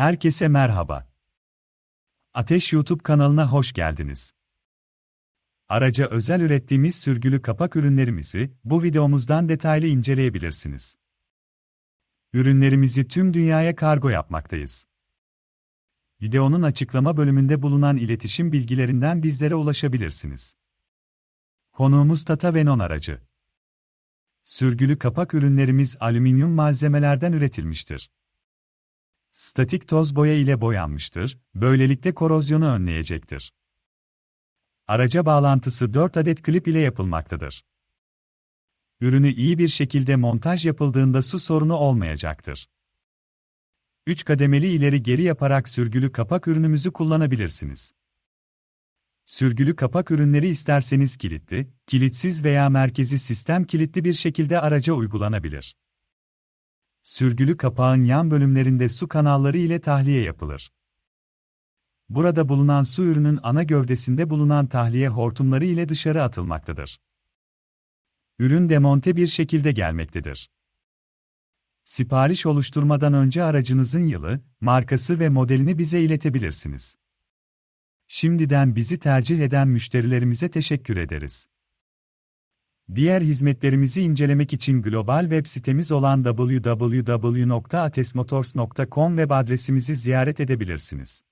Herkese merhaba. Ateş YouTube kanalına hoş geldiniz. Araca özel ürettiğimiz sürgülü kapak ürünlerimizi bu videomuzdan detaylı inceleyebilirsiniz. Ürünlerimizi tüm dünyaya kargo yapmaktayız. Videonun açıklama bölümünde bulunan iletişim bilgilerinden bizlere ulaşabilirsiniz. Konuğumuz Tata Venon aracı. Sürgülü kapak ürünlerimiz alüminyum malzemelerden üretilmiştir. Statik toz boya ile boyanmıştır, böylelikle korozyonu önleyecektir. Araca bağlantısı 4 adet klip ile yapılmaktadır. Ürünü iyi bir şekilde montaj yapıldığında su sorunu olmayacaktır. 3 kademeli ileri geri yaparak sürgülü kapak ürünümüzü kullanabilirsiniz. Sürgülü kapak ürünleri isterseniz kilitli, kilitsiz veya merkezi sistem kilitli bir şekilde araca uygulanabilir. Sürgülü kapağın yan bölümlerinde su kanalları ile tahliye yapılır. Burada bulunan su ürünün ana gövdesinde bulunan tahliye hortumları ile dışarı atılmaktadır. Ürün demonte bir şekilde gelmektedir. Sipariş oluşturmadan önce aracınızın yılı, markası ve modelini bize iletebilirsiniz. Şimdiden bizi tercih eden müşterilerimize teşekkür ederiz. Diğer hizmetlerimizi incelemek için global web sitemiz olan www.atesmotors.com web adresimizi ziyaret edebilirsiniz.